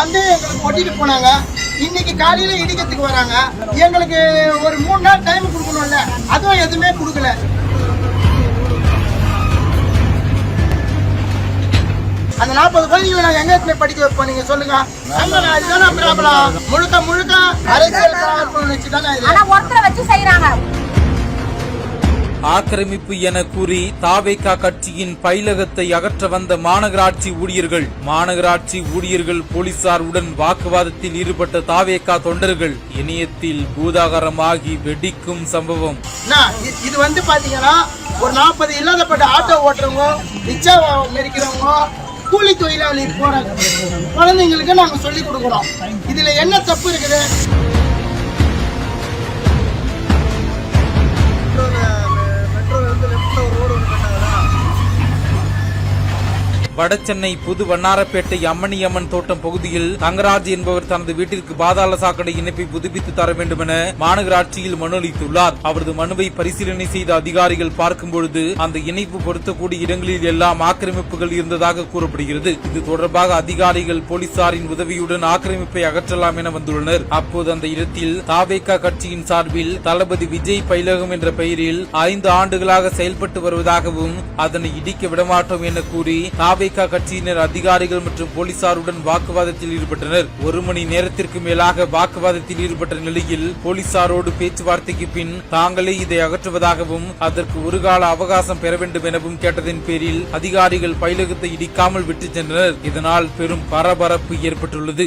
வந்து எங்களுக்கு ஒட்டிட்டு போனாங்க. இன்னைக்கு காலையில இடிக்கிறதுக்கு வராங்க. எங்களுக்கு ஒரு மூணு நாள் டைம் கொடுக்கணும்ல. அதுவும் எதுவுமே கொடுக்கல. அந்த நாற்பது குழந்தைங்களை நாங்க எங்க போய் படிக்க வைப்போம் நீங்க சொல்லுங்க. இதுதானே ப்ராப்ளம் முழுக்க முழுக்க அரசியல் இது. ஆனா ஒருத்தரை வச்சு செய்யறாங்க ஆக்கிரமிப்பு என கூறி தாவேகா கட்சியின் பயிலகத்தை அகற்ற வந்த மாநகராட்சி ஊழியர்கள் மாநகராட்சி ஊழியர்கள் போலீசாருடன் வாக்குவாதத்தில் ஈடுபட்ட தாவேகா தொண்டர்கள் இணையத்தில் பூதாகரமாகி வெடிக்கும் சம்பவம். இது வந்து பாத்தீங்கன்னா ஒரு நாற்பது இல்லாதப்பட்ட ஆட்டோ ஓட்டுறவங்க ரிக்ஷா மெரிக்கிறவங்க கூலி தொழிலாளி போற குழந்தைங்களுக்கு நாங்க சொல்லி கொடுக்குறோம். இதுல என்ன தப்பு இருக்குது? வடசென்னை புது வண்ணாரப்பேட்டை அம்மணியம்மன் தோட்டம் பகுதியில் தங்கராஜ் என்பவர் தனது வீட்டிற்கு பாதாள சாக்கடை இணைப்பை புதுப்பித்து தர வேண்டும் என மாநகராட்சியில் மனு அளித்துள்ளார். அவரது மனுவை பரிசீலனை செய்த அதிகாரிகள் பார்க்கும் பொழுது அந்த இணைப்பு பொருத்தக்கூடிய இடங்களில் எல்லாம் ஆக்கிரமிப்புகள் இருந்ததாக கூறப்படுகிறது. இது தொடர்பாக அதிகாரிகள் போலீசாரின் உதவியுடன் ஆக்கிரமிப்பை அகற்றலாம் என வந்துள்ளனர். அப்போது அந்த இடத்தில் தாவேகா கட்சியின் சார்பில் தளபதி விஜய் பைலகம் என்ற பெயரில் ஐந்து ஆண்டுகளாக செயல்பட்டு வருவதாகவும் அதனை இடிக்க விடமாட்டோம் என கூறி தாவே தாவேகா கட்சியினர் அதிகாரிகள் மற்றும் போலீசாருடன் வாக்குவாதத்தில் ஈடுபட்டனர். ஒரு மணி நேரத்திற்கு மேலாக வாக்குவாதத்தில் ஈடுபட்ட நிலையில் போலீசாரோடு பேச்சுவார்த்தைக்கு பின் தாங்களே இதை அகற்றுவதாகவும் அதற்கு ஒரு கால அவகாசம் பெற வேண்டும் எனவும் கேட்டதன் பேரில் அதிகாரிகள் பயிலகத்தை இடிக்காமல் விட்டுச் சென்றனர். இதனால் பெரும் பரபரப்பு ஏற்பட்டுள்ளது.